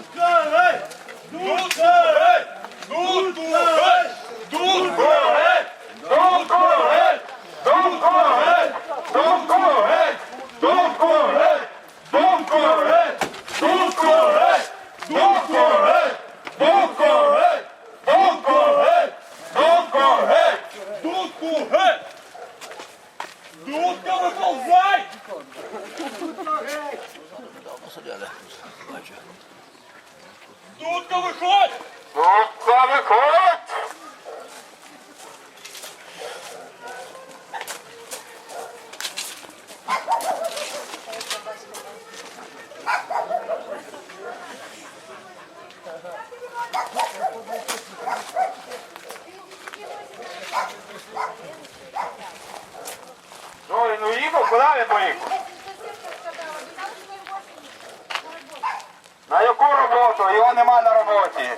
Durkay! Durkay! Durkay! Durkay! Durkay! Durkay! Durkay! Durkay! Durkay! Durkay! Durkay! Durkay! Durkay! Durkay! Durkay! Durkay! Durkay! Durkay! Nasıl geldi? Hacı. Дудка, виходь! Дудка, виходь! Ну, він уїхав, куди він поїхав? На яку роботу? Його нема на роботі.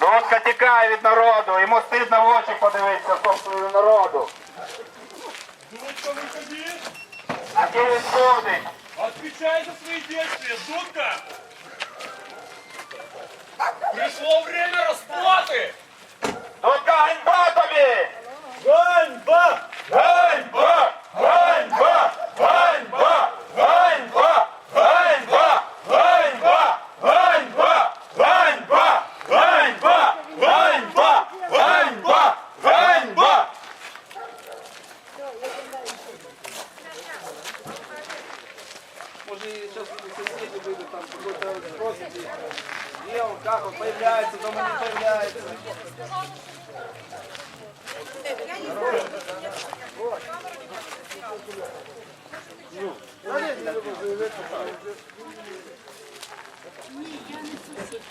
Дудка тікає від народу, йому стидно в очі подивитися собственному народу. Дудка, виходи! Який він повний. Отвечай за свои действия, Дудка! Пришло время расплаты! Соседи выйдут, там какой-то спросит, где он, как он, появляется, дома не появляется. Ні, я не сусід.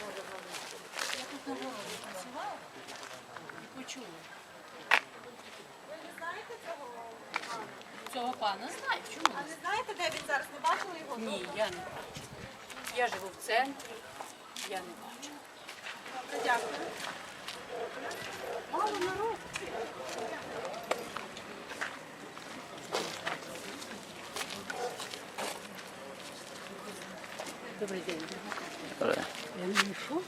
Я тут на вороні працювала. Ви не знаєте цього? Цього пана знаю. Чому? А не знаєте, де він ні, я не бачу. Я живу в центрі, я не бачу. Дякую. Мало народу. Добрий день. Добре. Я не йшов,